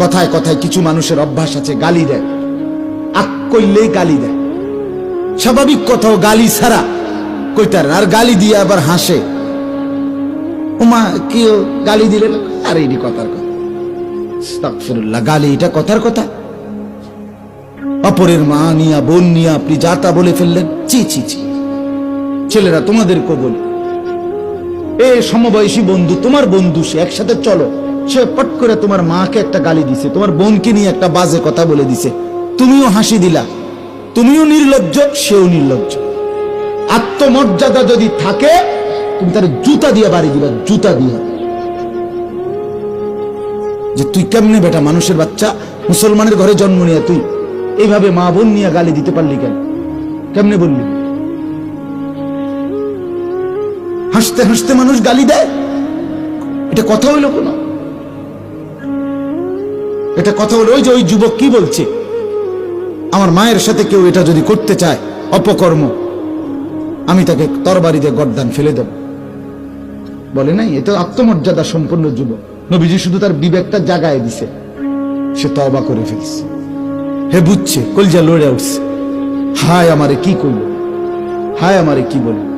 কথায় কথায় কিছু মানুষের অভ্যাস আছে, গালি দেয়। আক করলেই গালি দেয়। স্বাভাবিক কথাও গালি ছাড়া কইতার, আর গালি দিয়ে আবার হাসে। ওমা কি গালি দিলে? আরে এটি কথার কথা। গালি, এটা কথার কথা। অপরের মা নিয়া, বোন নিয়া, আপনি যা তা বলে ফেললেন চি চি চি ছেলেরা তোমাদের কবল এ সমবয়সী বন্ধু, তোমার বন্ধু, সে একসাথে চলো। সে পট করে তোমার মাকে একটা গালি দিছে, তোমার বোনকে নিয়ে একটা বাজে কথা বলে দিছে। তুমিও হাসি দিলা। তুমিও নির্লজ্জ, সেও নির্লজ্জ। আত্মমর্যাদা যদি থাকে, তুমি তার জুতা দিয়ে বাড়ি দিবা, জুতা দিয়ে। যে তুই কেমনে বেটা মানুষের বাচ্চা, মুসলমানের ঘরে জন্ম নিয়ে তুই, এইভাবে মা বোন নিয়ে গালি দিতে পারলি কেন? কেমনে বললি? হাসতে হাসতে মানুষ গালি দেয়? এটা কথা হইল কোন? এটা কথা হলো ওই যে ওই যুবক কি বলছে? আমার মায়ের সাথে কেউ এটা যদি করতে চায়, অপকর্ম, আমি তাকে তরবারিতে গর্দান ফেলে দেব। বলে নাই এটা আত্মমর্যাদা সম্পন্ন যুবক। নবীজি শুধু তার বিবেকটা জাগায় দিছে। সে তবা করে ফেলছে। হে বুঝছে, কলজা লড়ে উঠছে। হায় আমারে কি করল হায় আমারে কি বলল?